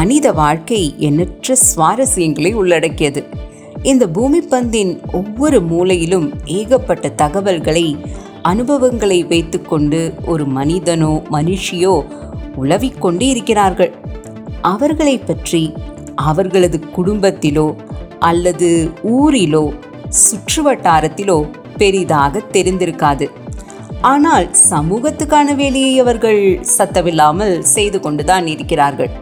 மனித வாழ்க்கை எண்ணற்ற சுவாரஸ்யங்களை உள்ளடக்கியது. இந்த பூமி பந்தின் ஒவ்வொரு மூலையிலும் ஏகப்பட்ட தகவல்களை அனுபவங்களை வைத்துக்கொண்டு ஒரு மனிதனோ மனுஷியோ உளவிக்கொண்டே இருக்கிறார்கள். அவர்களை பற்றி அவர்களது குடும்பத்திலோ அல்லது ஊரிலோ சுற்றுவட்டாரத்திலோ பெரிதாக தெரிந்திருக்காது. ஆனால் சமூகத்துக்கான வேலையை அவர்கள் சத்தமில்லாமல் செய்து கொண்டுதான் இருக்கிறார்கள்.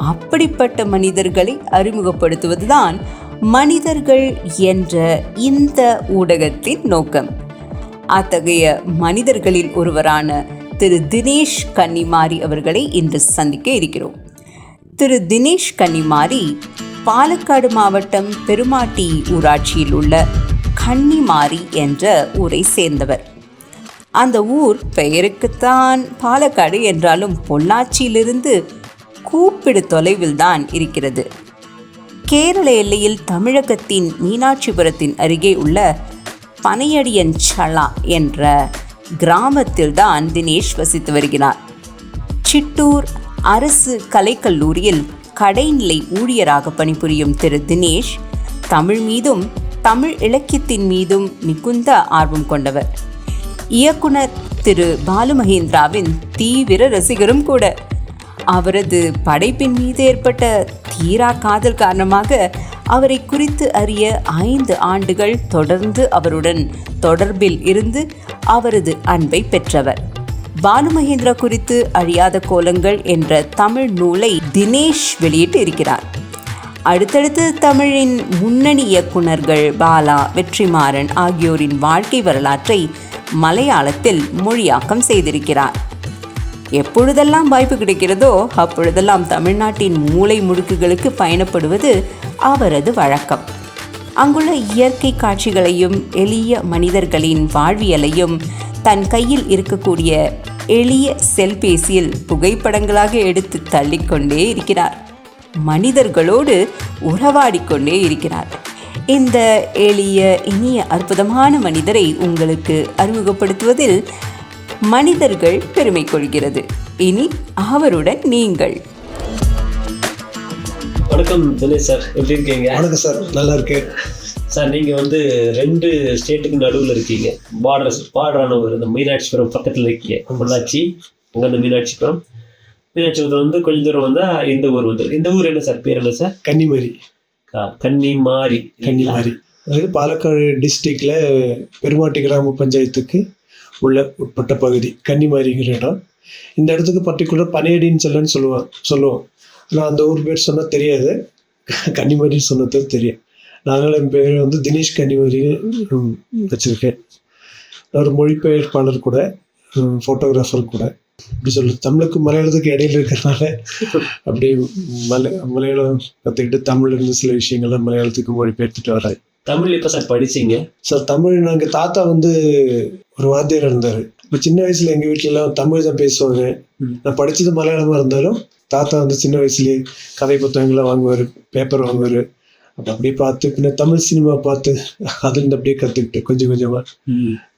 அப்படிப்பட்ட மனிதர்களை அறிமுகப்படுத்துவதுதான் மனிதர்கள் என்ற இந்த ஊடகத்தின் நோக்கம். அத்தகைய மனிதர்களில் ஒருவரான திரு தினேஷ் கன்னிமாரி அவர்களை இன்று சந்திக்க இருக்கிறோம். திரு தினேஷ் கன்னிமாரி பாலக்காடு மாவட்டம் பெருமாட்டி ஊராட்சியில் உள்ள கன்னிமாரி என்ற ஊரை சேர்ந்தவர். அந்த ஊர் பெயருக்குத்தான் பாலக்காடு என்றாலும் பொள்ளாச்சியிலிருந்து கூப்பிடு தொலைவில் தான் இருக்கிறது. கேரள எல்லையில் தமிழகத்தின் மீனாட்சிபுரத்தின் அருகே உள்ள பனையடியன் சலா என்ற கிராமத்தில்தான் தினேஷ் வசித்து வருகிறார். சிட்டூர் அரசு கலைக்கல்லூரியில் கடைநிலை ஊழியராக பணிபுரியும் திரு தினேஷ் தமிழ் மீதும் தமிழ் இலக்கியத்தின் மீதும் மிகுந்த ஆர்வம் கொண்டவர். இயக்குனர் திரு பாலு மகேந்திராவின் தீவிர ரசிகரும் கூட. அவரது படைப்பின் மீது ஏற்பட்ட தீரா காதல் காரணமாக அவரை குறித்து அறிய ஐந்து ஆண்டுகள் தொடர்ந்து அவருடன் தொடர்பில் இருந்து அவரது அன்பை பெற்றவர். பானுமகேந்திரா குறித்து அழியாத கோலங்கள் என்ற தமிழ் நூலை தினேஷ் வெளியிட்டு இருக்கிறார். அடுத்தடுத்து தமிழின் முன்னணி இயக்குனர்கள் பாலா வெற்றிமாறன் ஆகியோரின் வாழ்க்கை வரலாற்றை மலையாளத்தில் மொழியாக்கம் செய்திருக்கிறார். எப்பொழுதெல்லாம் வாய்ப்பு கிடைக்கிறதோ அப்பொழுதெல்லாம் தமிழ்நாட்டின் மூலை முடுக்குகளுக்கு பயணப்படுவது அவரது வழக்கம். அங்குள்ள இயற்கை காட்சிகளையும் எளிய மனிதர்களின் வாழ்வியலையும் தன் கையில் இருக்கக்கூடிய எளிய செல்பேசியில் புகைப்படங்களாக எடுத்து தள்ளிக்கொண்டே இருக்கிறார். மனிதர்களோடு உறவாடிக்கொண்டே இருக்கிறார். இந்த எளிய இனிய அற்புதமான மனிதரை உங்களுக்கு அறிமுகப்படுத்துவதில் மனிதர்கள் பெருமை கொள்கிறது. இனி அவருடன் நீங்கள். வணக்கம் தினேஷ் சார் எப்படி இருக்கீங்க? வணக்கம் சார் நல்லா இருக்கு சார் நீங்கள் வந்து ரெண்டு ஸ்டேட்டுக்கு நடுவில் இருக்கீங்க. பார்டர் பார்டரான ஒரு இந்த மீனாட்சிபுரம் பக்கத்தில் இருக்கீங்க. பொள்ளாச்சி அங்கே இந்த மீனாட்சிபுரம். மீனாட்சிபுரம் வந்து கொஞ்ச தூரம் வந்தால் இந்த ஊர் வந்து இந்த ஊர் என்ன சார் பேர் என்ன சார்? கன்னிமாரி. கன்னிமாரி. கன்னிமாரி. அதாவது பாலக்காடு டிஸ்ட்ரிக்ட்ல பெருமாட்டி கிராம பஞ்சாயத்துக்கு உள்ள உட்பட்ட பகுதி கன்னிமாரிங்கிற இடம். இந்த இடத்துக்கு பர்டிகுலர் பனையடின்னு சொல்லன்னு சொல்லுவான் சொல்லுவோம். ஆனால் அந்த ஊர் பேர் சொன்னால் தெரியாது. கன்னிமாரின்னு சொன்னது தெரியும். நாங்கள் என் பேர் வந்து தினேஷ் கன்னிமாரி வச்சுருக்கேன். ஒரு மொழிபெயர்ப்பாளர் கூட ஃபோட்டோகிராஃபர் கூட. இப்படி சொல்லு தமிழுக்கு மலையாளத்துக்கு இடையில இருக்கிறனால அப்படியே மலை மலையாளம் கற்றுக்கிட்டு தமிழ்ல இருந்து சில விஷயங்கள்லாம் மலையாளத்துக்கு மொழிபெயர்த்துட்டு வராது தமிழ் இப்போ சார் படிச்சீங்க? சார் தமிழ் நாங்கள் தாத்தா வந்து ஒரு வாத்தியார் இருந்தார். இப்போ சின்ன வயசுல எங்கள் வீட்டிலலாம் தமிழ் தான் பேசுவாங்க. நான் படிச்சது மலையாளமாக இருந்தாலும் தாத்தா வந்து சின்ன வயசுலேயே கதை புத்தகங்கள்லாம் வாங்குவார் பேப்பர் வாங்குவார். அப்போ அப்படியே பார்த்து பின்ன தமிழ் சினிமா பார்த்து அதுலேருந்து அப்படியே கற்றுக்கிட்டேன் கொஞ்சம் கொஞ்சமாக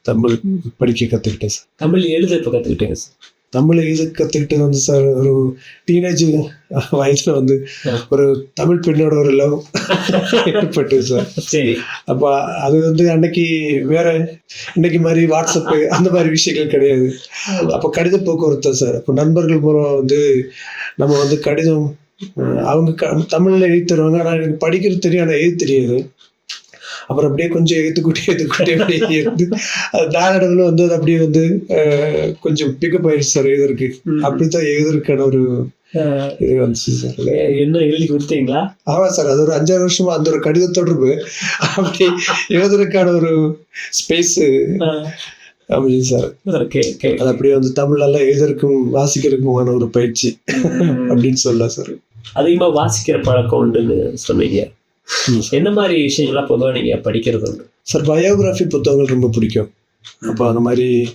தமிழ் படிக்க கற்றுக்கிட்டேன் சார். தமிழ் எழுத இப்போ கற்றுக்கிட்டீங்க சார்? தமிழ் எழுத கற்றுக்கிட்டது வந்து சார் ஒரு டீனேஜ் வயசில் வந்து. ஒரு தமிழ் பெண்ணோட ஒரு லவ் ஏற்பட்டு சார் சரி. அப்போ அது வந்து அன்னைக்கு வேற இன்னைக்கு மாதிரி வாட்ஸ்அப்பு அந்த மாதிரி விஷயங்கள் கிடையாது. அப்போ கடித போக்குவரத்து சார் அப்போ நண்பர்கள் மூலம் வந்து நம்ம வந்து கடிதம் அவங்க க தமிழில் எழுதி தருவாங்க. ஆனால் எனக்கு படிக்கிறது தெரியும் ஆனால் எழுத தெரியாது. அப்புறம் அப்படியே கொஞ்சம் எழுத்துக்கூட்டி எழுத்துக்கூட்டி அப்படியே இருந்து நாளடைவில் வந்து அது அப்படியே வந்து கொஞ்சம் பிக்கப் ஆயிடுச்சு சார் எழுதுறதுக்கு. அப்படித்தான் எழுதுறதுக்கான ஒரு இது வந்துச்சு சார் என்ன எழுதி கொடுத்தீங்களா? ஆமா சார் அது ஒரு அஞ்சாறு வருஷமா அந்த ஒரு கடித தொடர்பு அப்படி எழுதுறதுக்கான ஒரு ஸ்பேஸ் அமைஞ்சது சார் அது அப்படியே வந்து தமிழ்ல எழுதுறதுக்கும் வாசிக்கிறதுக்குமான ஒரு பயிற்சி அப்படின்னு சொல்லலாம் சார் அதிகமாக வாசிக்கிற பழக்கம் உண்டுன்னு சொன்னீங்க. என்ன மாதிரி விஷயங்கள்லாம் பொதுவாக நீங்கள் படிக்கிறது உண்டு? சார் பயோகிராஃபி புத்தகங்கள் ரொம்ப பிடிக்கும். அப்போ அந்த மாதிரி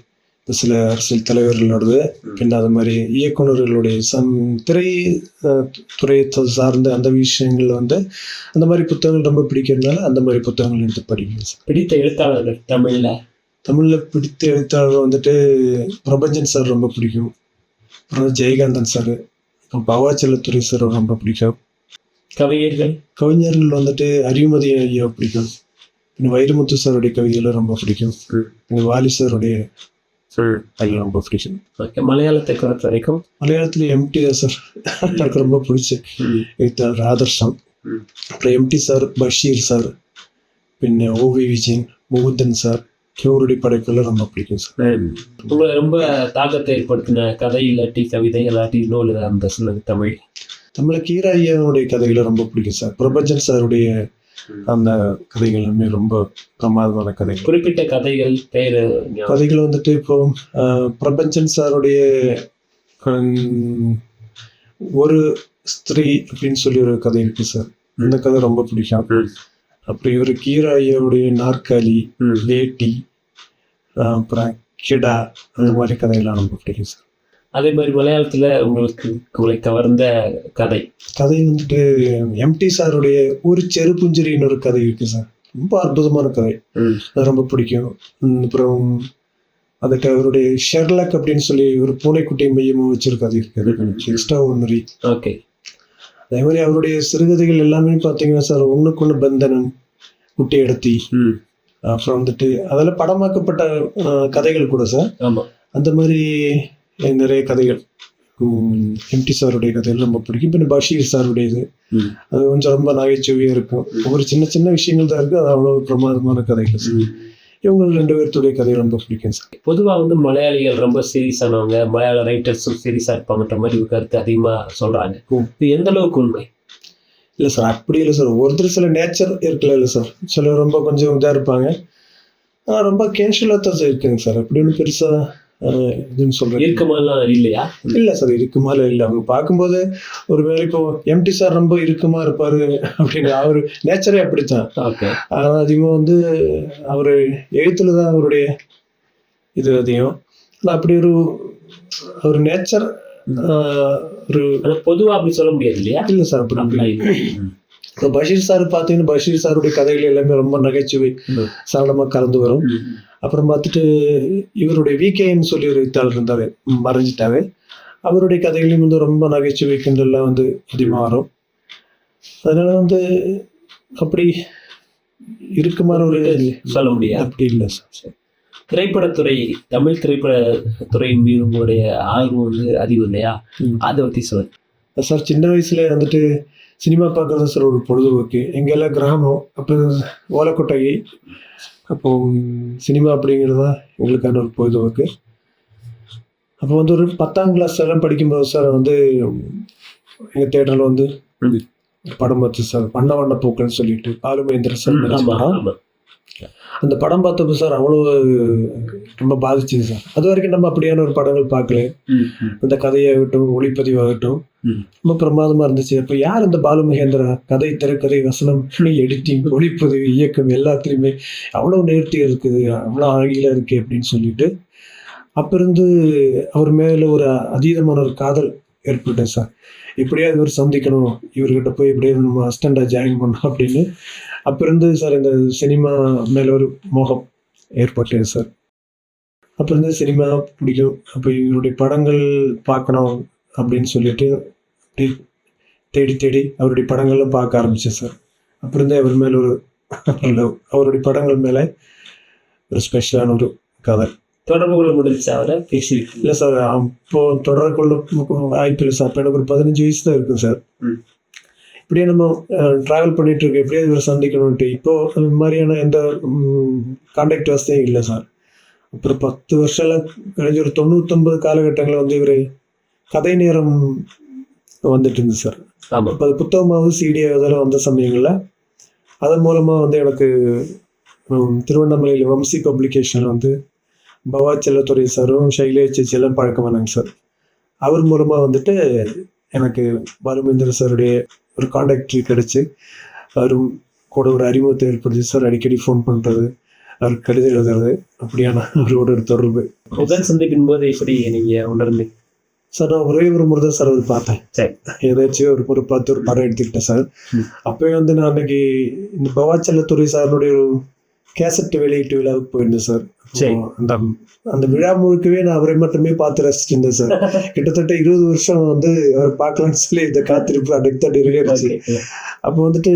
சில அரசியல் தலைவர்களோடது பின்ன அது மாதிரி இயக்குனர்களுடைய சம் திரை அஹ், துறையை த- சார்ந்த அந்த விஷயங்கள்ல வந்து அந்த மாதிரி புத்தகங்கள் ரொம்ப பிடிக்கிறதுனால அந்த மாதிரி புத்தகங்கள் எடுத்து படிப்பேன் சார். பிடித்த எழுத்தாளர்கள் தமிழில்? தமிழில் பிடித்த எழுத்தாளர் வந்துட்டு பிரபஞ்சன் சார் ரொம்ப பிடிக்கும். அப்புறம் ஜெயகாந்தன் சார். பவாச்சலத்துறை சார் ரொம்ப பிடிக்கும். கவிஞர்கள் கவிஞர்கள் வந்துட்டு அறிவுமதி ஐயா பிடிக்கும். இன்னும் வைரமுத்து சாருடைய கவிதைகளை ரொம்ப பிடிக்கும். எனக்கு வாலி சாருடைய ஐயா ரொம்ப பிடிக்கும். ஓகே மலையாளத்தை பொறுத்த வரைக்கும்? மலையாளத்தில் எம்டி சார் எனக்கு ரொம்ப பிடிச்ச. ஆதர்ஷம் ம். அப்புறம் எம்டி சார் பஷீர் சார் பின்ன ஓவி விஜயன் முகுந்தன் சார் இவருடைய படைப்புகள் ரொம்ப பிடிக்கும் சார். உங்களை ரொம்ப தாக்கத்தை ஏற்படுத்தின கதை இல்லாட்டி கவிதை இல்லாட்டி நூல் அந்த சொல்லுங்க தமிழ். தமிழ கீரா ஐயாவுடைய கதைகளை ரொம்ப பிடிக்கும் சார். பிரபஞ்சன் சாருடைய அந்த கதைகள் எல்லாமே ரொம்ப பிரமாதமான கதைகள். குறிப்பிட்ட கதைகள் பேரு கதைகள் வந்துட்டு இப்போ பிரபஞ்சன் சாருடைய ஒரு ஸ்திரீ அப்படின்னு சொல்லி ஒரு கதை இருக்கு சார். இந்த கதை ரொம்ப பிடிக்கும். அப்புறம் இவர் கீரா ஐயாவுடைய நாற்காலி. வேட்டி அப்புறம் கிடா அந்த மாதிரி கதையெல்லாம் ரொம்ப பிடிக்கும் சார். அதே மாதிரி மலையாளத்துல உங்களுக்கு உங்களை கவர்ந்த கதை. கதை வந்துட்டு எம்டி சாருடைய ஒரு செருப்புஞ்சிரின்னு ஒரு கதை இருக்கு சார். ரொம்ப அற்புதமான கதை. அது ரொம்ப பிடிக்கும். அப்புறம் அதுக்கு அவருடைய ஷெர்லாக் அப்படின்னு சொல்லி ஒரு பூனைக்குட்டியை மையமாக வச்சிருக்க அது இருக்குது எக்ஸ்ட்ரா ஒன்று ஓகே. அதே மாதிரி அவருடைய சிறுகதைகள் எல்லாமே பார்த்தீங்கன்னா சார் ஒன்றுக்கு ஒன்று பந்தனம் குட்டி எடுத்தி அப்புறம் வந்துட்டு அதில் படமாக்கப்பட்ட கதைகள் கூட சார். ஆமா. அந்த மாதிரி நிறைய கதைகள். எம்டி சாருடைய கதைகள் ரொம்ப பிடிக்கும். பின்ன பஷீர் சாருடையது. அது கொஞ்சம் ரொம்ப நகைச்சுவையாக இருக்கும். ஒவ்வொரு சின்ன சின்ன விஷயங்கள் தான் இருக்குது அது அவ்வளோ பிரமாதமான கதைகள். இவங்க ரெண்டு பேர்த்துடைய கதை ரொம்ப பிடிக்கும் சார். பொதுவா வந்து மலையாளிகள் ரொம்ப சீரியஸ் ஆனவங்க மலையாள ரைட்டர்ஸும் சீரியஸா இருப்பாங்கன்ற மாதிரி ஒரு கருத்து அதிகமா சொல்றாங்க. ம். இது எந்த அளவுக்கு உண்மை? இல்லை சார் அப்படி இல்லை சார். ஒருத்தர் சில நேச்சர் இருக்குல்ல இல்லை சார். சிலர் ரொம்ப கொஞ்சம் இதாக இருப்பாங்க. ரொம்ப கேஷுவலாக தான் இருக்குங்க சார். அப்படி ஒன்றும் பெருசாக இதுன்னு சொல்கிறேன் இருக்கமாலாம் இல்லையா? இல்லை சார் இருக்குமால இல்லை. அவங்க பார்க்கும்போது ஒரு வேலை இப்போ எம்டி சார் ரொம்ப இருக்குமா இருப்பாரு அப்படின்னு அவர் நேச்சரே அப்படித்தான். ஆனால் அதிகமாக வந்து அவர் எழுத்துல தான் அவருடைய இது அதிகம். அப்படி ஒரு ஒரு நேச்சர் ஒரு பொதுவா அப்படி சொல்ல முடியாது இல்லையா? இல்லை சார் அப்படி. இப்போ பஷீர் சார் பார்த்தீங்கன்னா பஷீர் சாருடைய கதைகள் எல்லாமே ரொம்ப நகைச்சுவை. சரளமாக கலந்து வரும். அப்புறம் பார்த்துட்டு இவருடைய விகேன்னு சொல்லி ஒரு எழுத்தாளர் இருந்தார் மறைஞ்சிட்டாவே அவருடைய கதைகளையும் வந்து ரொம்ப நகைச்சுவை கிண்டல்லாம் வந்து அதிகமாக வரும் அதனால வந்து அப்படி இருக்குமாறு ஒரு சொல்ல முடியாது. அப்படி இல்லை சார். திரைப்படத்துறை தமிழ் திரைப்படத்துறையின் மீது உங்களுடைய ஆர்வம் வந்து அதிகம் இல்லையா. அதை பத்தி சொல்லுங்க. சார் சின்ன வயசுல வந்துட்டு சினிமா பார்க்கறது சார் ஒரு பொழுதுபோக்கு. எங்கெல்லாம் கிராமம் அப்போ ஓலக்கொட்டகை அப்போ சினிமா அப்படிங்கிறது தான் எங்களுக்கான ஒரு பொழுதுபோக்கு அப்போ வந்து ஒரு பத்தாம் கிளாஸ் எல்லாம் படிக்கும்போது சார் வந்து எங்கள் தேட்டரில் வந்து படம் பார்த்து சார் வண்ண வண்ண பூக்கள்னு சொல்லிட்டு பாலுமேந்திர சார் அந்த படம் பார்த்தப்போ சார் அவ்வளோ ரொம்ப பாதிச்சுது சார் அது வரைக்கும் நம்ம அப்படியான ஒரு படங்கள் பார்க்கல. இந்த கதையாகட்டும் ஒளிப்பதிவாகட்டும். ரொம்ப பிரமாதமா இருந்துச்சு. அப்போ யார் இந்த பாலு மகேந்திரா கதை திரைக்கதை வசனம் எடிட்டிங் ஒளிப்பதிவு இயக்கம் எல்லாத்துலயுமே அவ்வளோ நேர்த்தி இருக்குது அவ்வளோ அழகில இருக்கு அப்படின்னு சொல்லிட்டு. அப்ப இருந்து அவர் மேல ஒரு அதீதமான ஒரு காதல் ஏற்பட்டேன் சார். எப்படியாவது இவர் சந்திக்கணும் இவர்கிட்ட போய் எப்படியாவது நம்ம அஸ்டண்டாக ஜாயின் பண்ணோம் அப்படின்னு. அப்ப இருந்து சார் இந்த சினிமா மேல ஒரு மோகம் ஏற்பட்டது சார். அப்ப இருந்து சினிமா பிடிக்கும். அப்போ இவருடைய படங்கள் பார்க்கணும் அப்படின்னு சொல்லிட்டு தேடி தேடி அவருடைய படங்கள்லாம் பார்க்க ஆரம்பிச்சேன் சார். அப்புறம் இருந்தே அவர் மேல ஒரு love. அவருடைய படங்கள் மேலே ஒரு ஸ்பெஷலான ஒரு கதை. தொடர்பு கொள்ள முடிஞ்சு அவரை பேசியிருக்கீங்க? இல்லை சார் அப்போ தொடர கொள்ள வாய்ப்பு இல்லை சார். அப்போ எனக்கு ஒரு பதினஞ்சு வயசு தான் இருக்கும் சார். இப்படியே நம்ம ட்ராவல் பண்ணிட்டு இருக்கோம் எப்படியாவது இவரை சந்திக்கணும்ட்டு இப்போ அந்த மாதிரியான எந்த கான்டாக்ட் வசதியும் இல்லை சார். அப்புறம் பத்து வருஷம்லாம் கழிஞ்சு ஒரு தொண்ணூத்தொன்பது காலகட்டங்களில் வந்து இவர் கதை நேரம் வந்துட்டு இருந்துச்சு சார். ஆமா. அப்போ அது புத்தகமாகவும் சிடி அதெல்லாம் வந்த சமயங்களில் அதன் மூலமாக வந்து எனக்கு திருவண்ணாமலையில் வம்சி பப்ளிகேஷன் வந்து பவா செல்லத்துறை சாரும் சைலேஷ் செல்லம் பழக்கமானாங்க சார். அவர் மூலமாக வந்துட்டு எனக்கு பாலுமேந்திர சாருடைய ஒரு காண்டாக்ட் கிடைச்சு அவரும் கூட ஒரு அறிமுகத்தை ஏற்படுத்தி சார் அடிக்கடி ஃபோன் பண்ணுறது அவர் கடிதம் எழுதுறது அப்படியான அவரோட ஒரு தொடர்பு. முதல் சந்திப்பின் போது எப்படி நீங்க உணர்ந்தீங்க? சார் நான் ஒரே ஒரு முறை தான் சார் அவர் பார்த்தேன். ஏதாச்சும் ஒரு ஒரு பார்த்து ஒரு படம் எடுத்துக்கிட்டேன் சார். ம். அப்பவே வந்து நான் அன்னைக்கு இந்த பவாச்சலத்துறை சாருடைய ஒரு கேசட் வெளியீட்டு விழாவுக்கு போயிருந்தேன் சார். அந்த அந்த விழா முழுக்கவே நான் அவரை மட்டுமே பார்த்து ரசிச்சுட்டு இருந்தேன் சார். கிட்டத்தட்ட இருபது வருஷம் வந்து அவர் பார்க்கலாம்னு சொல்லி இந்த காத்திருப்பு அன்னைக்கு தான் நிறைவேறிச்சு. அப்போ வந்துட்டு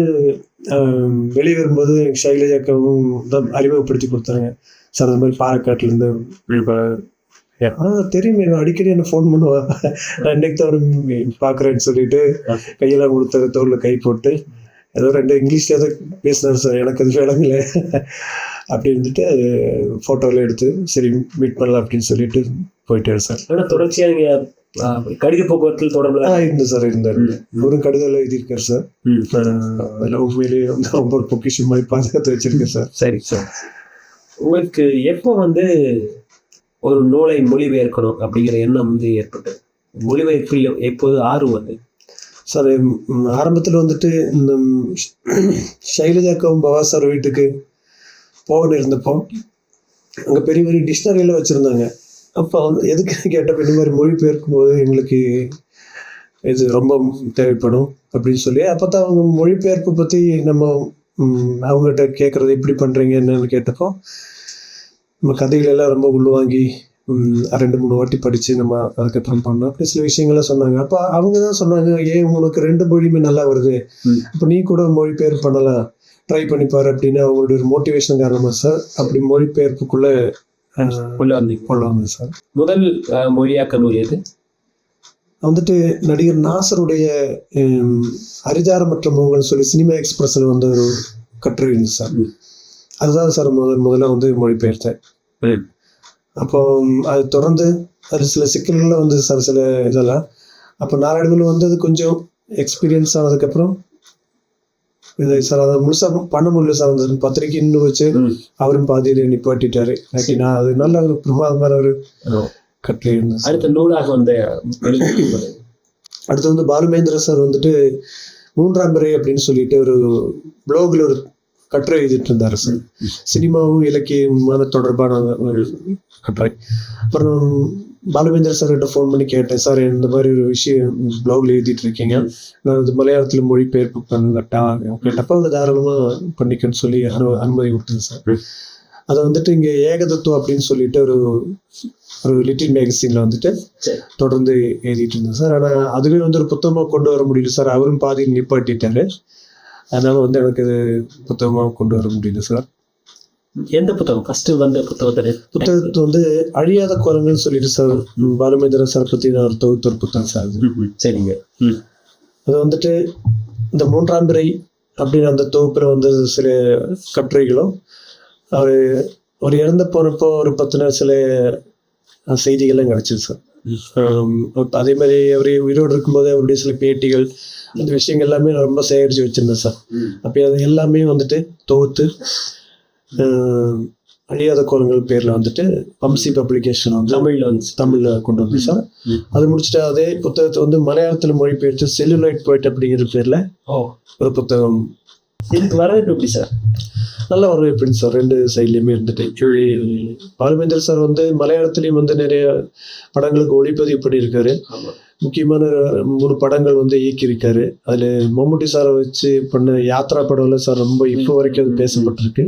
வெளியே வரும்போது எனக்கு சைலஜாக்கவும் தான் அறிமுகப்படுத்தி கொடுத்தாங்க. சார் அந்த மாதிரி பாலக்காட்டுலேருந்து ஆ தெரியுமே அடிக்கடி என்ன ஃபோன் பண்ணுவா. நான் இன்னைக்கு தான் பார்க்குறேன்னு சொல்லிட்டு கையெல்லாம் கொடுத்த தோளில் கை போட்டு ஏதோ ரெண்டு இங்கிலீஷ்ல ஏதோ பேசினார் சார் எனக்கு அது விளங்கல. அப்படி இருந்துட்டு ஃபோட்டோவில் எடுத்து சரி மீட் பண்ணலாம் அப்படின்னு சொல்லிட்டு போயிட்டாரு சார் ஆனா தொடர்ச்சியா நீங்க ஆ, கடித போக்குவரத்தில் தொடர்புல ஆ இருந்தார் சார் இருந்தார் ஒரு கடிதம் எழுதியிருக்காரு சார் அதெல்லாம் உண்மையிலேயே வந்து ரொம்ப பொக்கிஷம் மாதிரி பாதுகாத்து வச்சிருக்கேன் சார் சரி சார். உங்களுக்கு எப்போ வந்து ஒரு நூலை மொழிபெயர்க்கணும் அப்படிங்கிற எண்ணம் வந்து ஏற்பட்டது. மொழிபெயர்ப்பில் எப்போது ஆர்வம் வந்து சார் ஆரம்பத்தில் வந்துட்டு இந்த சைலஜாக்கவும் பவா சார் வீட்டுக்கு போகணும் இருந்தப்போ அங்கே பெரிய பெரிய டிக்ஷனரியில் வச்சுருந்தாங்க. அப்போ வந்து எதுக்கு கேட்டப்போ இந்த மாதிரி மொழிபெயர்க்கும் போது எங்களுக்கு இது ரொம்ப தேவைப்படும் அப்படின்னு சொல்லி அப்போ தான் அவங்க மொழிபெயர்ப்பு பற்றி நம்ம அவங்ககிட்ட கேட்குறது எப்படி பண்ணுறீங்க என்னன்னு கேட்டப்போ நம்ம கதைகள் எல்லாம் ரொம்ப உள்வாங்கி ரெண்டு மூணு வாட்டி படித்து நம்ம அதுக்கப்புறம் பண்ணோம். அப்படி சில விஷயங்கள்லாம் சொன்னாங்க. அப்போ அவங்க தான் சொன்னாங்க ஏன் உனக்கு ரெண்டு மொழியுமே நல்லா வருது. இப்போ நீ கூட மொழிபெயர்ப்பு பண்ணலாம். ட்ரை பண்ணிப்பாரு அப்படின்னு அவங்களுடைய ஒரு மோட்டிவேஷன் காரணமாக சார் அப்படி மொழிபெயர்ப்புக்குள்ளே உள்ள வந்தீங்க கொள்ள வந்தேன் சார். முதல் மொழியாக்க நூல் எது? வந்துட்டு நடிகர் நாசருடைய அரிதாரமற்ற முகங்கள் சொல்லி சினிமா எக்ஸ்பிரஸில் வந்து ஒரு கட்டுரை இருந்துச்சு சார். அதுதான் சார் முதல் முதல்ல வந்து மொழிபெயர்த்தேன். அப்போ அது தொடர்ந்து அது சில சிக்கல்கள் வந்து சார் சில இதெல்லாம் அப்போ நாராயணவில் வந்து அது கொஞ்சம் எக்ஸ்பீரியன்ஸ் ஆனதுக்கப்புறம் இது சார் அதை முழுசாக பண்ண முடியல சார் அந்த பத்திரிக்கை இன்னும் வச்சு. அவரும் பாதியில் நிப்பாட்டிட்டாரு நான் அது நல்ல ஒரு பிரமாதமான ஒரு. கட்டுரை இருந்தது. அடுத்த நூலாக வந்த அடுத்து வந்து பாலுமேந்திர சார் வந்துட்டு மூன்றாம் பிறை அப்படின்னு சொல்லிட்டு ஒரு ப்ளாகில் ஒரு கட்டுரை எழுதிட்டு இருந்தார் சார் சினிமாவும் இலக்கியமான தொடர்பான கட்டுரை. அப்புறம் பாலுமேந்திர சார்கிட்ட ஃபோன் பண்ணி கேட்டேன். சார் இந்த மாதிரி ஒரு விஷயம் ப்ளாகில் எழுதிட்டு இருக்கீங்க நான் இது மலையாளத்தில் மொழிபெயர்ப்பு பண்ணட்டா கேட்டப்போ அவங்க தாராளமாக பண்ணிக்கன்னு சொல்லி அனு அனுமதி கொடுத்தேன் சார் அதை வந்துட்டு இங்கே ஏகதத்துவம் அப்படின்னு சொல்லிட்டு ஒரு ஒரு லிட்டில் மேகசினில் வந்துட்டு. தொடர்ந்து எழுதிட்டு இருந்தேன் சார் ஆனால் அதுவே வந்து ஒரு புத்தகமாக கொண்டு வர முடியல சார் அவரும் பாதி நிப்பாட்டிட்டாரு. அதனால வந்து எனக்கு இது புத்தகமாக கொண்டு வர முடியல சார் எந்த புத்தகம்? ஃபர்ஸ்ட் வந்த புத்தகத்தை புத்தகத்தை வந்து அழியாத குரங்குன்னு சொல்லிட்டு சார் பாலுமேந்திர சார் பற்றி நான் ஒரு தொகுத்து ஒரு புத்தகம் சார் சரிங்க. அது வந்துட்டு இந்த மூன்றாம் பிறை அப்படின்னு அந்த தொகுப்பில் வந்து சில கட்டுரைகளும் அவர் அவர் இறந்து போனப்போ ஒரு பத்தின சில அஹ், செய்திகள்லாம் கிடச்சிது சார் அதே மாதிரி அவர் உயிரோடு இருக்கும்போது அவருடைய சில பேட்டிகள் அந்த விஷயங்கள் எல்லாமே நான் ரொம்ப சேகரித்து வச்சுருந்தேன் சார். அப்போ அது எல்லாமே வந்துட்டு தொகுத்து அழியாத கோலங்கள் பேரில் வந்துட்டு வம்சி பப்ளிகேஷன் வந்து தமிழ்ல வந்து தமிழில் கொண்டு வந்து சார். அது முடிச்சுட்டு அதே புத்தகத்தை வந்து மலையாளத்தில் மொழிபெயர்த்து செல்லுலைட் போயிட் அப்படிங்கிற பேரில் ஓ. ஒரு புத்தகம் இதுக்கு வரவேற்பு எப்படி சார் நல்ல வரவேற்புங்க சார் ரெண்டு சைட்லேயுமே இருந்துட்டு கீழே பாலுமேந்திர சார் வந்து மலையாளத்துலேயும் வந்து நிறைய படங்களுக்கு ஒளிப்பதிவு பண்ணியிருக்காரு. முக்கியமான மூணு படங்கள் வந்து இயக்கியிருக்காரு. அதில் மம்முட்டி சாரை வச்சு பண்ண யாத்ரா படம்ல சார் ரொம்ப இப்போ வரைக்கும் அது பேசப்பட்டிருக்கு.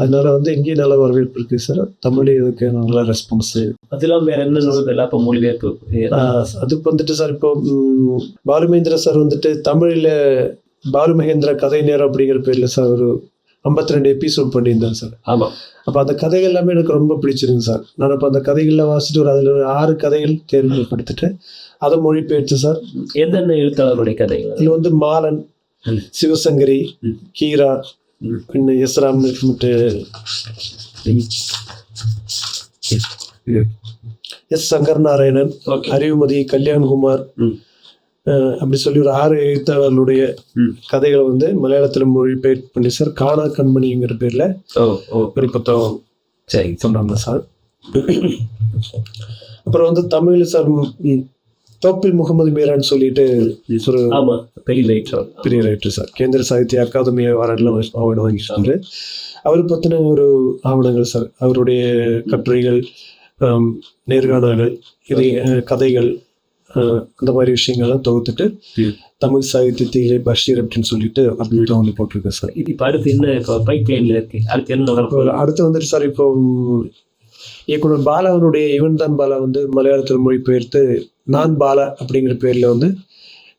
அதனால வந்து இங்கேயும் நல்ல வரவேற்பு இருக்கு சார் தமிழ் இதுக்கு நல்ல ரெஸ்பான்ஸ் அதெல்லாம் வேற என்ன நூல்கள் அப்ப மொழிபெயர்ப்பு அதுக்கு வந்துட்டு சார் இப்போ பாலுமேந்திர சார் வந்துட்டு தமிழில் பாலு மகேந்திர கதை நேரம் அப்படிங்கிற பேரில் சார் ஒரு ஐம்பத்தி ரெண்டு எபிசோட் பண்ணியிருந்தேன் சார். ஆமா. அப்போ அந்த கதைகள் எல்லாமே எனக்கு ரொம்ப பிடிச்சிருக்கு சார். நான் இப்போ அந்த கதைகளில் வாசிட்டு ஒரு அதில் ஒரு ஆறு கதைகள் தேர்வுபடுத்திட்டு அதை மொழிபெயர்த்து சார். எந்தெந்த எழுத்தாளருடைய கதைகள்? அதில் வந்து மாலன். சிவசங்கரி. கீரா. பின்ன எஸ்ராம் எஸ் சங்கர் நாராயணன் அறிவுமதி கல்யாண்குமார் அப்படி சொல்லி ஒரு ஆறு எழுத்தாளர்களுடைய. கதைகளை வந்து மலையாளத்தில் மொழிபெயர்ப்பு பண்ணி சார் காணா கண்மணிங்கிற பேரில் ஒரு புத்தகம் சரி. சொன்னாங்க சார். அப்புறம் வந்து தமிழ் சார் ம், தோப்பில் முகமது மீரான்னு சொல்லிட்டு ஒரு பெரிய ரைட்டர் பெரிய ரைட்டர் சார். கேந்திர சாகித்ய அகாதமி அவார்டில் அவார்டு வாங்கிட்டாரு அவர் பற்றின ஒரு ஆவணங்கள் சார். அவருடைய கட்டுரைகள் நேர்காணல்கள் இது கதைகள் அந்த மாதிரி விஷயங்கள்லாம் தொகுத்துட்டு. தமிழ் சாகித்யத்திலே பஷீர் அப்படின்னு சொல்லிட்டு அப்படின்னு வந்து போட்டிருக்கேன் சார். இப்போ அடுத்து என்ன இப்போ பைப் லைனில் இருக்கு. அடுத்து என்ன அடுத்து வந்துட்டு சார் இப்போ இயக்குனர் பாலாவனுடைய இவன் தான் பாலா வந்து மலையாளத்தில் மொழிபெயர்த்து நான் பாலா அப்படிங்கிற பேரில் வந்து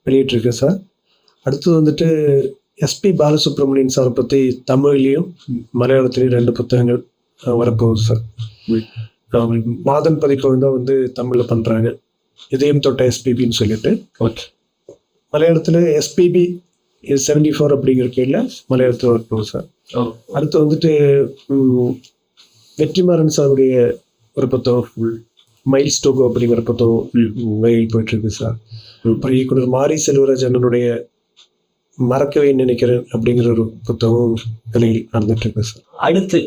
வெளியிட்டிருக்கேன் சார். அடுத்து வந்துட்டு எஸ்பி பாலசுப்ரமணியன் சாரை பற்றி தமிழ்லேயும் மலையாளத்துலேயும் ரெண்டு புத்தகங்கள் வரப்போகுது சார். மாதன் பதிப்பகம் தான் வந்து தமிழில் பண்ணுறாங்க இதயம் தொட்ட எஸ்பிபின்னு சொல்லிட்டு. ஓகே மலையாளத்தில் எஸ்பிபி செவன்டி ஃபோர் அப்படிங்கிற பேரில் மலையாளத்தில் வரப்போகுது சார் ஓ அடுத்து வந்துட்டு வெற்றிமாறன் சாருடைய ஒரு புத்தகம் மைல் ஸ்டோகோ அப்படிங்கிற புத்தகம் வெளியில் போயிட்டு இருக்கு சார் அப்புறம் இயக்குனர் மாரி செல்வராஜ் அண்ணனுடைய மறக்கவே நினைக்கிறேன் அப்படிங்கிற ஒரு புத்தகம் வெளியில் நடந்துட்டு இருக்கு சார் அடுத்து.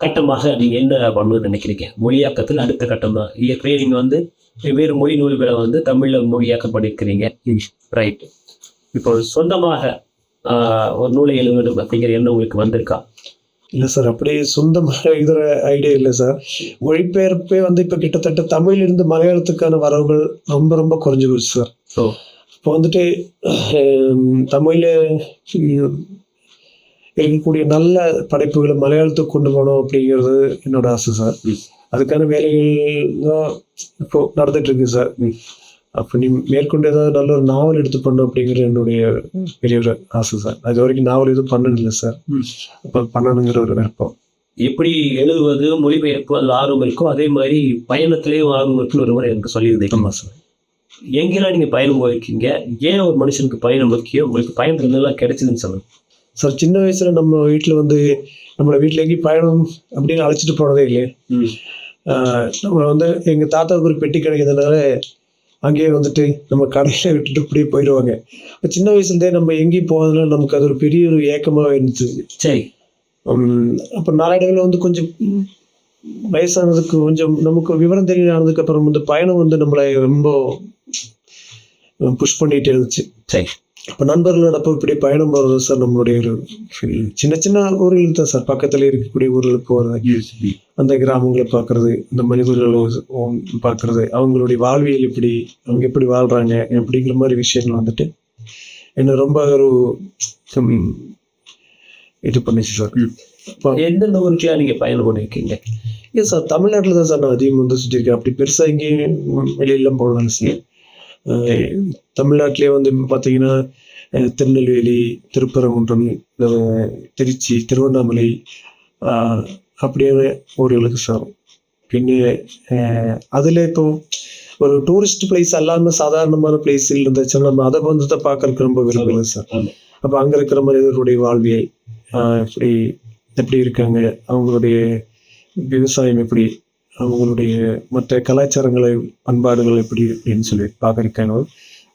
கட்டமாக நீங்க என்ன பண்ணணும்னு நினைக்கிறீங்க? மொழியாக்கத்தில் அடுத்த கட்டம் தான். ஏற்கனவே நீங்க வந்து வெவ்வேறு மொழி நூல்களை வந்து தமிழ்ல மொழியாக்கம் பண்ணியிருக்கிறீங்க ரைட் இப்போ சொந்தமாக ஒரு நூலை எழுத வேண்டும் அப்படிங்கிற எண்ணம் உங்களுக்கு வந்திருக்கா? இல்லை சார் அப்படியே சொந்தமாக எழுதுற ஐடியா இல்லை சார். மொழிபெயர்ப்பே வந்து இப்போ கிட்டத்தட்ட தமிழிலிருந்து மலையாளத்துக்கான வரவுகள் ரொம்ப ரொம்ப குறைஞ்சி போச்சு சார். ஸோ இப்போ வந்துட்டு தமிழ்ல இருக்கக்கூடிய நல்ல படைப்புகளை மலையாளத்துக்கு கொண்டு போகணும் அப்படிங்கிறது என்னோட ஆசை சார். அதுக்கான வேலைகள் தான் இப்போ நடந்துட்டு இருக்கு சார் அப்போ நீ மேற்கொண்டு ஏதாவது நல்ல ஒரு நாவல் எடுத்து பண்ணும் அப்படிங்கிற என்னுடைய பெரிய ஒரு ஆசை சார் அது வரைக்கும் நாவல் எதுவும் பண்ணதில்லை சார். அப்போ பண்ணணுங்கிற ஒரு விருப்பம். எப்படி எழுதுவது மொழிபெயர்ப்பு அதில் ஆர்வம் இருக்கோ அதே மாதிரி பயணத்திலேயும் ஆர்வம் இருக்குன்னு ஒரு முறை எனக்கு சொல்லியிருந்தீங்க. ஆமாம் சார் எங்கெல்லாம் நீங்கள் பயணம் போயிருக்கீங்க? ஏன் ஒரு மனுஷனுக்கு பயணம் முக்கியம்? உங்களுக்கு பயணம் இருந்தெல்லாம் கிடைச்சதுன்னு சொல்லுங்க. சார் சின்ன வயசுல நம்ம வீட்டில் வந்து நம்மளை வீட்டில் எங்கேயும் பயணம் அப்படின்னு அழைச்சிட்டு போனதே இல்லையே. நம்ம வந்து எங்கள் தாத்தாவுக்கு ஒரு பெட்டி கிடைக்கிறதுனால அங்கேயே வந்துட்டு நம்ம கடையில் விட்டுட்டு இப்படியே போயிடுவாங்க. சின்ன வயசுலேருந்தே நம்ம எங்கேயும் போகிறதுனால நமக்கு அது ஒரு பெரிய ஒரு ஏக்கமாக இருந்துச்சு. சரி. அப்போ நாளடைவில் வந்து கொஞ்சம் வயசானதுக்கு கொஞ்சம் நமக்கு விவரம் தெரிய ஆனதுக்கு அப்புறம் வந்து பயணம் வந்து நம்மளை ரொம்ப புஷ் பண்ணிட்டு இருந்துச்சு. சரி. அப்போ இப்படி பயணம் போகிறது சார் நம்மளுடைய ஒரு சின்ன சின்ன ஊர்கள் தான் சார் பக்கத்தில் இருக்கக்கூடிய ஊர்களுக்கு போகிறது அந்த கிராமங்களை பார்க்கறது இந்த மனிதர்களை பார்க்கறது அவங்களுடைய வாழ்வியல் எப்படி அவங்க எப்படி வாழ்கிறாங்க அப்படிங்கிற மாதிரி விஷயங்கள் வந்துட்டு என்ன ரொம்ப ஒரு இது பண்ணிச்சு சார் எந்தெந்த ஊருக்குலாம் நீங்கள் பயணம் பண்ணியிருக்கீங்க இல்லை சார் தமிழ்நாட்டில் தான் சார் நான் அதிகம் வந்து சுற்றிருக்கேன் அப்படி பெருசாக எங்கேயும் வெளியெல்லாம் போகலாம் சார் தமிழ்நாட்டிலே வந்து பார்த்தீங்கன்னா திருநெல்வேலி திருப்பரங்குன்றம் திருச்சி திருவண்ணாமலை அப்படியே ஊர்களுக்கு சார் பின்ன அதில் இப்போ ஒரு டூரிஸ்ட் பிளேஸ் அல்லாமல் சாதாரணமான பிளேஸில் இருந்துச்சுன்னா நம்ம அதை வந்து தான் பார்க்கறதுக்கு ரொம்ப விரும்புகிறேன் சார். அப்போ அங்கே இருக்கிற மனிதர்களுடைய வாழ்வியல் ஆஹ் எப்படி எப்படி இருக்காங்க? அவங்களுடைய விவசாயம் எப்படி? அவங்களுடைய மற்ற கலாச்சாரங்களை பண்பாடுகள் எப்படி அப்படின்னு சொல்லி பார்க்கறதுக்கான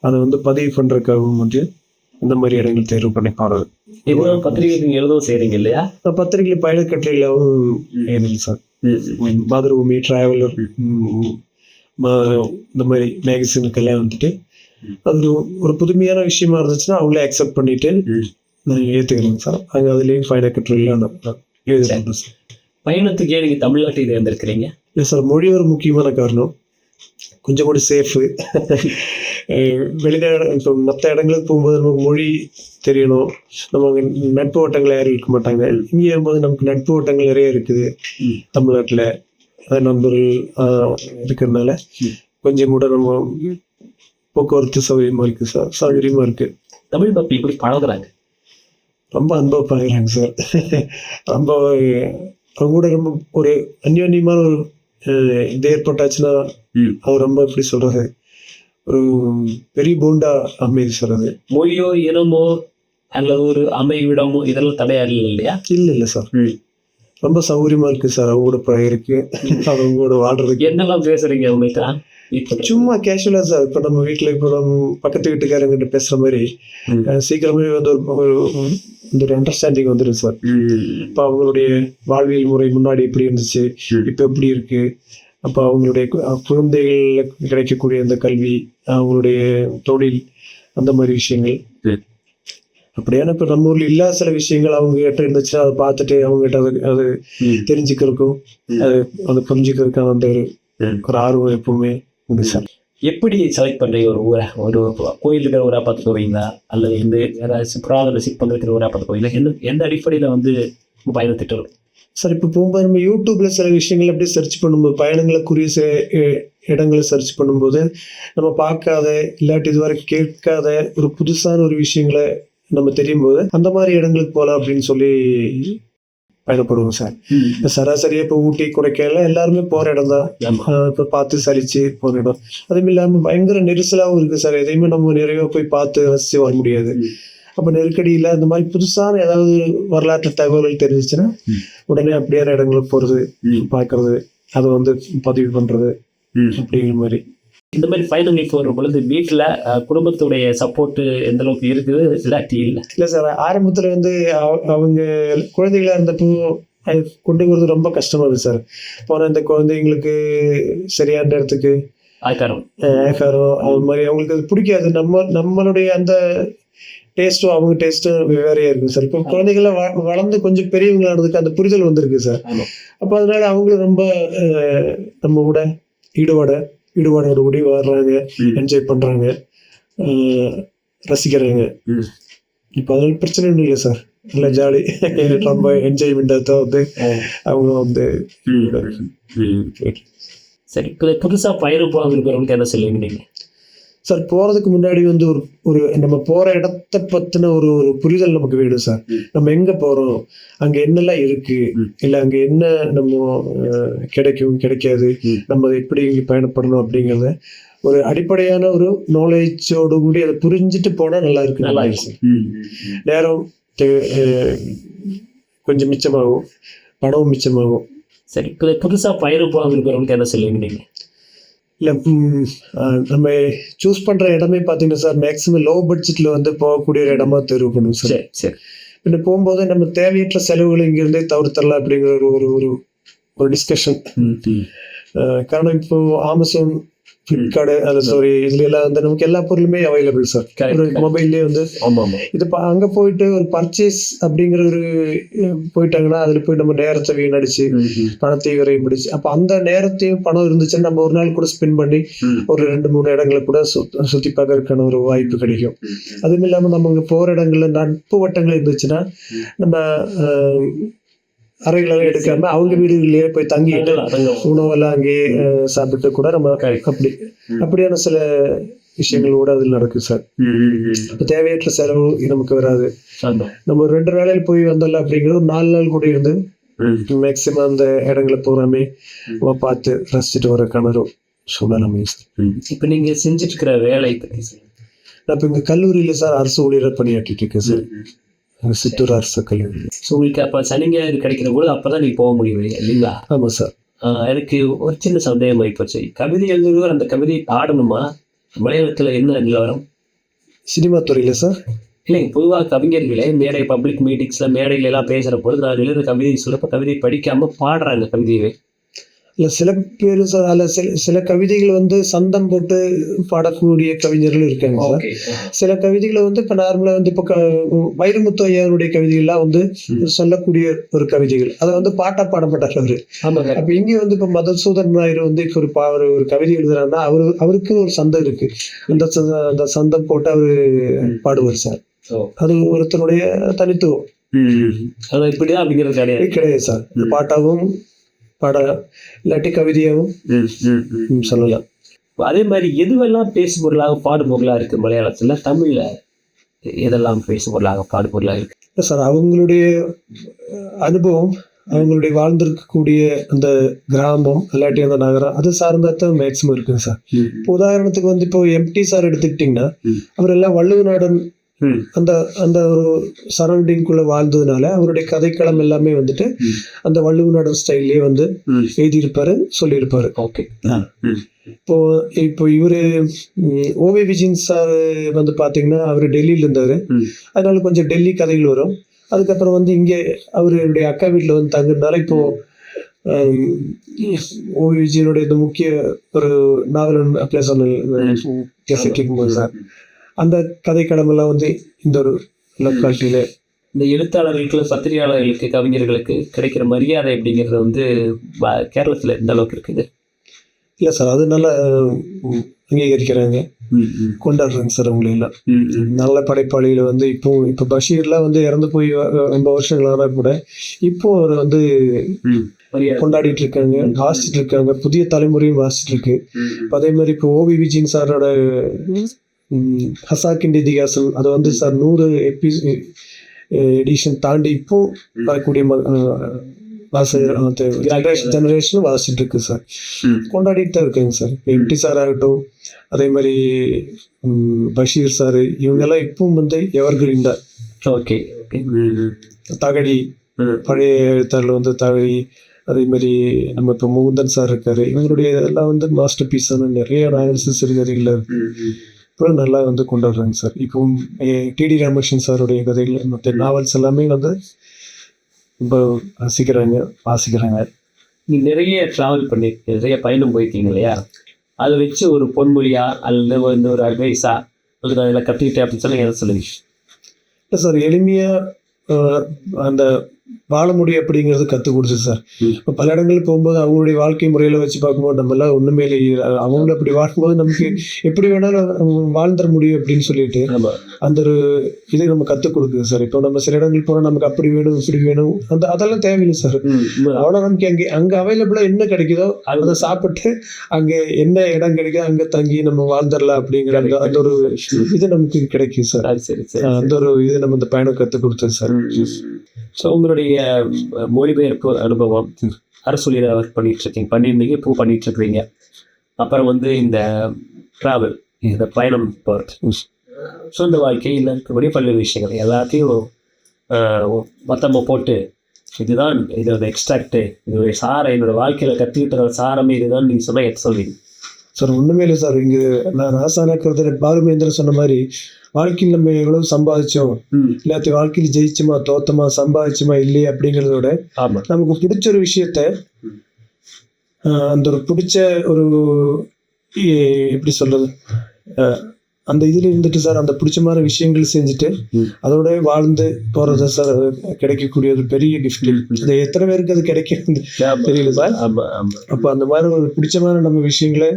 அதை வந்து பதிவு பண்ணுறதுக்காகவும் வந்து இந்த மாதிரி இடங்கள் தேர்வு பண்ணி பாடுறது இவ்வளோ பத்திரிகை நீங்கள் எழுதவும் செய்கிறீங்க இல்லையா? பத்திரிகை பயணக்கட்டுரையிலாவும் எழுதுங்க சார். மாதரபூமி டிராவலர் இந்த மாதிரி மேகசினுக்கெல்லாம் வந்துட்டு அது ஒரு- புதுமையான விஷயமா இருந்துச்சுன்னா அவங்களே அக்செப்ட் பண்ணிட்டு நான் ஏற்றுக்கிறேங்க சார். அங்கே அதுலேயும் பயணக்கட்டுரையிலாம் நான் எழுதுறேன் சார். பயணத்துக்கு ஏன் நீங்கள் தமிழ்நாட்டை தேர்ந்தெடுக்கிறீங்க? இல்லை சார் மொழி ஒரு முக்கியமான காரணம். கொஞ்சம் கூட சேஃபு வெளிநாடு இப்போ மற்ற இடங்களுக்கு போகும்போது நமக்கு மொழி தெரியணும். நம்ம நட்பு வட்டங்கள் யாரும் இருக்க மாட்டாங்க. இங்கே இருக்கும்போது நமக்கு நட்பு வட்டங்கள் நிறைய இருக்குது. தமிழ்நாட்டில் நண்பர்கள் இருக்கிறதுனால. கொஞ்சம் கூட நம்ம போக்குவரத்து சௌகரியமாக இருக்குது சார் சௌகரியமாக இருக்குது தமிழ் மக்கள் இப்படி பழகுறாங்க? ரொம்ப அன்பா பழகுறாங்க சார் ரொம்ப அவங்க கூட ரொம்ப ஒரு அந்யோன்யமான ஒரு அஹ், இது ஏற்பட்டாச்சுன்னா ம். அவர் ரொம்ப எப்படி சொல்றது? ஒரு பெரிய போண்டா அமைதி சார் அது மொழியோ இனமோ அல்லது ஒரு அமைவிடமோ இதெல்லாம் தடையா இல்லை இல்லையா? இல்லை இல்லை சார். ரொம்ப சௌகரியமா இருக்கு சார். அவங்க கூட பழகிருக்கு. அவங்க கூட வாழ்றதுக்கு. என்னெல்லாம் பேசுறீங்க உங்களுக்கு இப்போ சும்மா கேஷுவலா சார் இப்போ நம்ம வீட்டில் இப்போ நம்ம பக்கத்து வீட்டுக்காரங்கிட்ட பேசுற மாதிரி சீக்கிரமே வந்து ஒரு ஒரு- இந்த ஒரு அண்டர்ஸ்டாண்டிங் வந்துடும் சார் இப்போ அவங்களுடைய வாழ்வியல் முறை முன்னாடி எப்படி இருந்துச்சு. இப்போ எப்படி இருக்கு அப்போ அவங்களுடைய கு- அஹ் குழந்தைகளுக்கு கிடைக்கக்கூடிய அந்த கல்வி அவங்களுடைய தொழில் அந்த மாதிரி விஷயங்கள். அப்படியான இப்போ நம்ம ஊர்ல இல்லாத சில விஷயங்கள் அவங்க கிட்ட இருந்துச்சுன்னா அதை பார்த்துட்டு அவங்க கிட்ட அது அது தெரிஞ்சுக்கிறதுக்கும். அது அதை புரிஞ்சுக்கிறதுக்கான அந்த ஒரு. ஒரு ஆர்வம் எப்பவுமே சார் எப்படி செலக்ட் பண்றீங்க? ஒரு ஊரை ஒரு கோயில் இருக்கிற ஊரா பார்த்து போவீங்களா? அல்லது வந்து ஏதாச்சும் புராதன சிற்பங்கள் இருக்கிற ஊரா பார்த்து போவீங்களா? எந்த எந்த அடிப்படையில் வந்து திட்டம் சார் இப்போ போகும்போது நம்ம யூடியூப்ல சில விஷயங்கள் அப்படியே சர்ச் பண்ணும்போது பயணங்களுக்குரிய சில இ- இடங்களை சர்ச் பண்ணும்போது நம்ம பார்க்காத இல்லாட்டி இதுவரை கேட்காத ஒரு புதுசான ஒரு விஷயங்களை நம்ம தெரியும் போது அந்த மாதிரி இடங்களுக்கு போகலாம் அப்படின்னு சொல்லி பயணப்படுவோம் சார். இப்போ சராசரியாக இப்போ ஊட்டி கொடைக்கானல் எல்லாருமே போகிற இடம் தான். இப்போ பார்த்து சலிச்சு போகிற இடம். அதுவும் இல்லாமல் பயங்கர நெரிசலாகவும் இருக்குது சார். எதையுமே நம்ம நிறைய போய் பார்த்து ரசித்து வர முடியாது. அப்போ நெருக்கடியில் அந்த மாதிரி புதுசான ஏதாவது வரலாற்று தகவல்கள் தெரிஞ்சிச்சுன்னா. உடனே அப்படியான இடங்களுக்கு போகிறது பார்க்கறது அதை வந்து பதிவு பண்ணுறது அப்படிங்கிற மாதிரி. இந்த மாதிரி பயணங்கள் போகிற பொழுது வீட்டில் குடும்பத்துடைய சப்போர்ட் எந்த அளவுக்கு இருக்குது? இல்லாட்டி இல்லை. இல்லை சார் ஆரம்பத்தில் வந்து அவ- அவங்க குழந்தைகளா இருந்தப்போ அது கொண்டு வரது ரொம்ப கஷ்டமா இருக்கு சார் போன இந்த குழந்தைங்களுக்கு சரியான இடத்துக்கு ஆய்க்காரம். ஆகாரம் அது மாதிரி அவங்களுக்கு அது பிடிக்காது. நம்ம நம்மளுடைய அந்த டேஸ்ட்டும் அவங்க டேஸ்ட்டும் வேறையா இருக்கு சார் இப்போ குழந்தைகள்லாம் வளர்ந்து கொஞ்சம் பெரியவங்களானதுக்கு அந்த புரிதல் வந்திருக்கு சார். அப்போ அதனால அவங்களும் ரொம்ப நம்ம கூட ஈடுபாட ஈடுபாடோட கூடி வர்றாங்க என்ஜாய் பண்றாங்க அஹ், ரசிக்கிறாங்க. இப்போ அதனால பிரச்சனை ஒன்றும் இல்லை சார் நல்லா ஜாலி ரொம்ப என்ஜாய்மெண்ட்டாக தான் வந்து அவங்க வந்து சரி புதுசாக பயணம் போக விரும்புகிறவங்களுக்கு என்ன சொல்லுவீங்க நீங்கள் சார் போறதுக்கு முன்னாடி வந்து ஒரு ஒரு நம்ம போற இடத்த பத்தின ஒரு ஒரு புரிதல் நமக்கு வேணும் சார். நம்ம எங்க போறோம்? அங்க என்னெல்லாம் இருக்கு? ம். இல்ல அங்க என்ன நம்ம கிடைக்கும் கிடைக்காது. நம்ம எப்படி பயணப்படணும் அப்படிங்கறத ஒரு அடிப்படையான ஒரு நாலேஜோடு கூடி அதை புரிஞ்சுட்டு போனா நல்லா இருக்கு நல்லா சார். நேரம் கொஞ்சம் மிச்சமாகும். பணமும் மிச்சமாகும். சரி புதுசாக பயணம் போக விரும்புகிறவங்களுக்கு என்ன சொல்லுவீங்க நீங்கள் இல்லை நம்ம சூஸ் பண்ற இடமே பார்த்தீங்கன்னா சார் மேக்ஸிமம் லோ பட்ஜெட்ல வந்து போகக்கூடிய ஒரு இடமா தேர்வு பண்ணுவோம் சார் சரி. பின்ன போகும்போது நம்ம தேவையற்ற செலவுகளை இங்கிருந்தே தவிர்த்தரலாம் அப்படிங்கிற ஒரு ஒரு ஒரு ஒரு டிஸ்கஷன் காரணம் இப்போ ஆமசான் அது சாரி இதுல எல்லாம் வந்து நமக்கு எல்லா பொருளுமே அவைலபிள் சார் ஒரு. மொபைல்லே வந்து இது அங்க போயிட்டு ஒரு பர்ச்சேஸ் அப்படிங்கிற ஒரு போயிட்டாங்கன்னா அதுல போய் நம்ம நேரத்தை வீணடிச்சு பணத்தை விரையும் பிடிச்சு அப்போ அந்த நேரத்தையும் பணம் இருந்துச்சுன்னா நம்ம ஒரு நாள் கூட ஸ்பெண்ட் பண்ணி ஒரு ரெண்டு மூணு இடங்களை கூட சுத்- சுத்தி பார்க்கறதுக்கான ஒரு வாய்ப்பு கிடைக்கும். அதுவும் இல்லாம நம்ம அங்க போற இடங்கள்ல நட்பு வட்டங்கள் இருந்துச்சுன்னா நம்ம அறைகளெல்லாம் எடுக்காம அவங்க வீடுகளிலேயே போய் தங்கிட்டு உணவெல்லாம் அங்கேயே சாப்பிட்டு கூட நம்ம. அப்படி அப்படியான சில விஷயங்கள் கூட அதில் நடக்கும் சார். தேவையற்ற செலவு நமக்கு வராது. நம்ம ரெண்டு நாளையில் போய் வந்துடலாம் அப்படிங்கிறது நாலு நாள் கூட இருந்து மேக்சிமம் அந்த இடங்களை பூராமே பார்த்து ரசிச்சுட்டு வரக்கான ஒரு சூழ்நிலை சார். இப்போ நீங்கள் செஞ்சுட்டு இருக்கிற வேலை நான் இப்போ இங்கே கல்லூரியில் சார் அரசு ஊழியர் பணியாற்றிட்டு இருக்கேன் சார். சித்தூர் அரசு கல்லூரி ஸோ உங்களுக்கு அப்போ சனி ஞாயிறு கிடைக்கிற போது அப்போ தான் நீங்கள் போக முடியும் இல்லைங்களா? ஆமாம் சார். எனக்கு ஒரு சின்ன சந்தேகம் ஆயிப்போச்சு. கவிதை எழுதுறவர் அந்த கவிதையை பாடணுமா? மலையாளத்தில் என்ன நிலவரம்? சினிமா துறையில் சார்? இல்லைங்க பொதுவாக கவிஞர்களே மேடை பப்ளிக் மீட்டிங்ஸில் மேடைகள் எல்லாம் பேசுகிற பொழுது நான் எழுதுற கவிதை சொல்லப்போ கவிதை படிக்காம பாடுறாங்க கவிதையை இல்லை சில பேர் அதில் சில சில கவிதைகள் வந்து சந்தம் போட்டு பாடக்கூடிய கவிஞர்கள் இருக்காங்க சார். சில கவிதைகளை வந்து இப்போ நார்மலாக வந்து இப்போ க வைரமுத்து ஐயாவுடைய கவிதைகள்லாம் வந்து. சொல்லக்கூடிய ஒரு கவிதைகள். அதை வந்து பாட்டா பாட மாட்டார் அவரு. அப்ப இங்க வந்து இப்ப மதசூதன் நாயர் வந்து இப்ப ஒரு பா ஒரு ஒரு கவிதை எழுதுறாருன்னா அவரு அவருக்கு ஒரு சந்தம் இருக்கு. அந்த அந்த சந்தம் போட்டு அவரு பாடுவார் சார். அது ஒருத்தருடைய தனித்துவம். அது இப்படிதான் அப்படிங்கிறது கிடையாது. கிடையாது சார். ம். பாட்டாவும் பாட இல்லாட்டி கவிதையாவும் ம், சொல்லலாம். அதே மாதிரி எதுவெல்லாம் பேசு பொருளாக பாடு பொருளாக இருக்கு மலையாளத்தில்? தமிழில் எதெல்லாம் பேசு பொருளாக பாடு பொருளாக இருக்கு? இல்ல சார் அவங்களுடைய அனுபவம் அவங்களுடைய வாழ்ந்திருக்கக்கூடிய அந்த கிராமம் இல்லாட்டி அந்த நகரம் அது சார்ந்ததான் மேக்சிமம் இருக்குங்க சார். இப்போ உதாரணத்துக்கு வந்து இப்போ எம்டி சார் எடுத்துக்கிட்டிங்கன்னா. அவர் எல்லாம் வள்ளுவநாடன். அந்த அந்த ஒரு சரௌண்டிங்குள்ள வாழ்ந்ததுனால அவருடைய கதைக்களம் எல்லாமே வந்துட்டு. அந்த வள்ளுவநாடன் ஸ்டைல்லே வந்து. எழுதியிருப்பாரு சொல்லியிருப்பாரு. ஓகே. இப்போ இப்போ இவரு ஓவி விஜயன் சார் வந்து பாத்தீங்கன்னா அவர் டெல்லியில இருந்தாரு. அதனால கொஞ்சம் டெல்லி கதைகள் வரும். அதுக்கப்புறம் வந்து இங்கே அவருடைய அக்கா வீட்டில் வந்து தங்குறதுனால இப்போ ஓவி விஜயனுடைய இந்த முக்கிய ஒரு நாவல் அப்படியே சொன்ன போது சார். அந்த கதைக்களமெல்லாம் வந்து இந்த ஒரு லொக்காலிட்டியில இந்த எழுத்தாளர்களுக்கு பத்திரிகையாளர்களுக்கு கவிஞர்களுக்கு கிடைக்கிற மரியாதை அப்படிங்கிறது வந்து கேரளத்துல எந்த அளவுக்கு இருக்குது? இல்லை சார் அது நல்லா அங்கீகரிக்கிறாங்க. கொண்டாடுறாங்க சார் அவங்களை எல்லாம். ம், ம். நல்ல படைப்பாளிகள் வந்து இப்போ இப்போ பஷீர்லாம் வந்து இறந்து போய் ரொம்ப வருஷங்களான கூட இப்போ அவர் வந்து. கொண்டாடிட்டு இருக்காங்க வாசிச்சுட்டு இருக்காங்க புதிய தலைமுறையும் வாசிச்சுட்டு இருக்கு. அதே மாதிரி இப்போ ஓவி விஜயன் சாரோட ஹசாக்கின் இதிகாசம் அது வந்து சார் நூறு எபி எடிஷன் தாண்டி இப்போ வரக்கூடிய ம- அஹ், வாச ஜெனரேஷன் வாசிச்சுட்டு இருக்கு சார். கொண்டாடிட்டு தான் இருக்காங்க சார் எம்டி சார் ஆகட்டும் அதே மாதிரி பஷீர் சார் இவங்கெல்லாம் இப்பவும் வந்து எவர் கிரீன் தான் ஓகே. தகடி. பழைய எழுத்தாளர் வந்து தகடி அதே மாதிரி நம்ம இப்போ முகுந்தன் சார் இருக்காரு இவங்களுடைய இதெல்லாம் வந்து மாஸ்டர் பீஸான நிறைய நாவல்ஸ் சிறுகதைகள் இருக்கு ம், ம். இப்போ நல்லா வந்து கொண்டாடுறாங்க சார். இப்போ டிடி ராமகிருஷ்ணன் சாருடைய கதைகள் மற்ற நாவல்ஸ் எல்லாமே வந்து ரொம்ப ரசிக்கிறாங்க வாசிக்கிறாங்க. நீ நிறைய டிராவல் பண்ணிருக்கீங்க நிறைய பயணம் போயிருக்கீங்க இல்லையா? அதை வச்சு ஒரு பொன்மொழியா அல்லது வந்து ஒரு அட்வைஸா அல்லது இதில் கற்றுக்கிட்டேன் அப்படின்னு சொல்லி எதை சொல்லுவீங்க? இல்லை சார் எளிமையாக அந்த வாழ முடியும் அப்படிங்கிறது கற்றுக் கொடுத்து சார். இப்போ பல இடங்களுக்கு போகும்போது அவங்களுடைய வாழ்க்கை முறையில் வச்சு பார்க்கும்போது நம்ம எல்லாம் ஒன்றுமே இல்லை. அவங்க அப்படி வாழும்போது நமக்கு எப்படி வேணாலும் நம்ம வாழ்ந்துட முடியும் அப்படின்னு சொல்லிட்டு ஆமாம் அந்த ஒரு இதை நம்ம கற்றுக் கொடுக்குது சார். இப்போ நம்ம சில இடங்களுக்கு போனால் நமக்கு அப்படி வேணும் இப்படி வேணும். அந்த அதெல்லாம் தேவையில்லை சார். அவ்வளோ நமக்கு அங்கே அங்கே அவைலபிளாக என்ன கிடைக்குதோ அதை சாப்பிட்டு அங்கே என்ன இடம் கிடைக்குதோ அங்கே தங்கி நம்ம வாழ்ந்துடலாம் அப்படிங்கிற அந்த அந்த ஒரு இது நமக்கு கிடைக்கும் சார். சரி சரி சரி அந்த ஒரு இது நம்ம இந்த பயணம் கற்றுக் கொடுத்தது சார். ஸோ உங்களுடைய மொழிபெயர்ப்பு அனுபவம் அரசொலியில் ஒர்க் பண்ணிட்டு இருக்கீங்க பண்ணியிருந்தீங்க இப்போ பண்ணிட்டு அப்புறம் வந்து இந்த ட்ராவல் இந்த பயணம் போகிறது சொந்த வாழ்க்கையில் இருக்கக்கூடிய பல்வேறு விஷயங்கள் எல்லாத்தையும் மொத்தமாக போட்டு இதுதான் இதோட எக்ஸ்ட்ராக்டு இதோடைய சாரை என்னோட வாழ்க்கையில் கற்றுக்கிட்ட சாரமே இதுதான் நீங்கள் சொன்னால் எக்ஸ் சொல்வீங்க சார் ஒன்றுமே இல்லை சார். இங்கே நான் ராசானாக்கிறத பாலுமேந்திரன் சொன்ன மாதிரி வாழ்க்கையில் நம்ம எவ்வளவு சம்பாதிச்சோம்? எல்லாத்தையும் வாழ்க்கையில் ஜெயிச்சுமா தோத்தமா சம்பாதிச்சுமா இல்லையா அப்படிங்கிறத விட நமக்கு பிடிச்ச ஒரு விஷயத்த அந்த ஒரு பிடிச்ச ஒரு எப்படி சொல்றது? அந்த இதில் இருந்துட்டு சார் அந்த பிடிச்சமான விஷயங்கள் செஞ்சுட்டு. அதோட வாழ்ந்து போறது சார் கிடைக்கக்கூடிய ஒரு பெரிய கிஃப்ட் இது எத்தனை பேருக்கு அது கிடைக்கும் தெரியல சார். அப்போ அந்த மாதிரி ஒரு பிடிச்சமான நம்ம விஷயங்களை.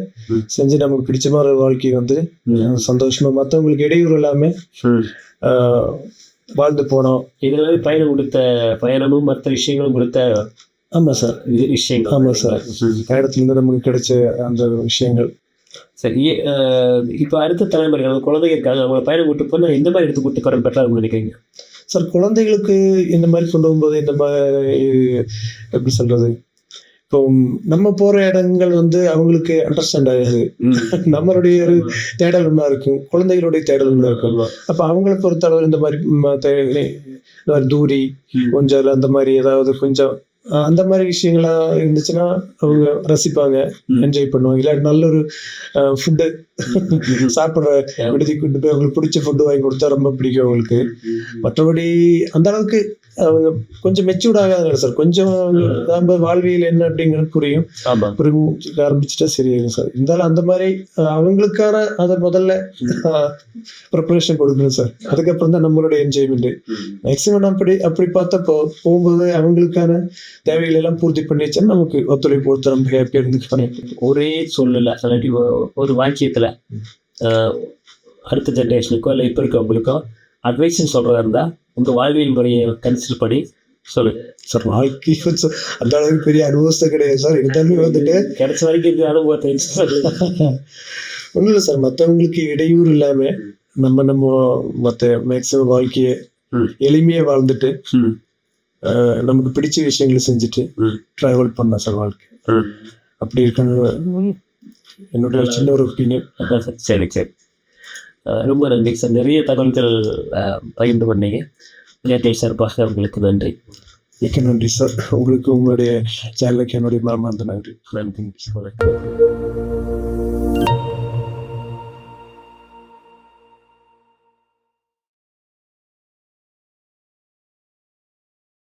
செஞ்சு நமக்கு பிடிச்சமான ஒரு வாழ்க்கையை வந்து சந்தோஷமா மற்றவங்களுக்கு இடையூறு இல்லாம ம். ஆஹ், வாழ்ந்து போனோம். இதனால பயணம் கொடுத்த பயணமும் மற்ற விஷயங்களும் கொடுத்த ஆமா சார். இது விஷயங்கள். ஆமா சார். பயணத்துல இருந்து நமக்கு கிடைச்ச அந்த விஷயங்கள். சரி இப்போ அடுத்த தலைமுறை நம்ம குழந்தைங்க இருக்காங்க அவங்கள பயணம் கூட்டு போனால் எந்த மாதிரி எடுத்து கூட்டு போகிற பெட்டராக நினைக்கிறீங்க? சார் குழந்தைகளுக்கு இந்த மாதிரி கொண்டு போகும்போது இந்த மாதிரி எப்படி சொல்றது? இப்போ நம்ம போற இடங்கள் வந்து அவங்களுக்கு அண்டர்ஸ்டாண்ட் ஆகாது. நம்மளுடைய ஒரு தேடல் ஒன்றா இருக்கும். குழந்தைகளுடைய தேடல் ஒன்றா இருக்கும். அப்போ அவங்கள பொறுத்தளவு இந்த மாதிரி தூரி. கொஞ்சம் அந்த மாதிரி ஏதாவது கொஞ்சம் அந்த மாதிரி விஷயங்களா இருந்துச்சுன்னா அவங்க ரசிப்பாங்க. என்ஜாய் பண்ணுவாங்க. இல்லாட்டி நல்ல ஒரு ஃபுட்டு சாப்பிட்ற விடுதி கொண்டு போய் அவங்களுக்கு பிடிச்ச ஃபுட்டு வாங்கி கொடுத்தா ரொம்ப பிடிக்கும் அவங்களுக்கு. மற்றபடி அந்த அளவுக்கு அவங்க கொஞ்சம் மெச்சூர்ட் ஆகாது சார் கொஞ்சம் நம்ம வாழ்வியல் என்ன அப்படிங்கிறது புரியும். புரிஞ்சு ஆரம்பிச்சுட்டா சரியாகும் சார் இருந்தாலும் அந்த மாதிரி அவங்களுக்கான அதை முதல்ல ப்ரிப்பரேஷன் கொடுக்கணும் சார் அதுக்கப்புறம் தான் நம்மளுடைய என்ஜாய்மெண்ட் மேக்ஸிமம் அப்படி அப்படி பார்த்தப்போ போகும்போது அவங்களுக்கான தேவைகள் எல்லாம் பூர்த்தி பண்ணி வச்சா நமக்கு ஒத்துழைப்பு கொடுத்து நம்ம ஹாப்பியாக இருந்துக்கலாம் ஒரே சொல்லல இல்லாட்டி ஒ- ஒரு வாக்கியத்தில் அடுத்த ஜென்ரேஷனுக்கோ இல்லை இப்போ இருக்கவங்களுக்கோ அட்வைஸ்ன்னு சொல்கிறதா இருந்தால் உங்கள் வாழ்வியல் முறையை கன்சிடர் பண்ணி சொல்லுங்க சார் வாழ்க்கை அந்த அளவுக்கு பெரிய அனுபவத்தை கிடையாது சார். இருந்தாலுமே வந்துட்டு கிடைச்ச வரைக்கும் இந்த அனுபவத்தை ஒன்றும் இல்லை சார். மற்றவங்களுக்கு இடையூறு இல்லாமல் நம்ம நம்ம மற்ற மேக்ஸிமம் வாழ்க்கையை ம். எளிமையாக வாழ்ந்துட்டு நமக்கு பிடிச்ச விஷயங்களை செஞ்சுட்டு ம். ட்ராவல் பண்ணலாம் சார் வாழ்க்கை. அப்படி இருக்கணும். என்னுடைய சின்ன ஒரு ஒப்பீனியன் அதான் சார் சரி. ரொம்ப நன்றி சார். நிறைய தகவல்கள் பகிர்ந்து பண்ணீங்க நேற்றை சார்பாக உங்களுக்கு நன்றி. மிக்க நன்றி சார். உங்களுக்கு உங்களுடைய சேனலுக்கு என்னுடைய மனமார்ந்த நன்றி. நன்றி.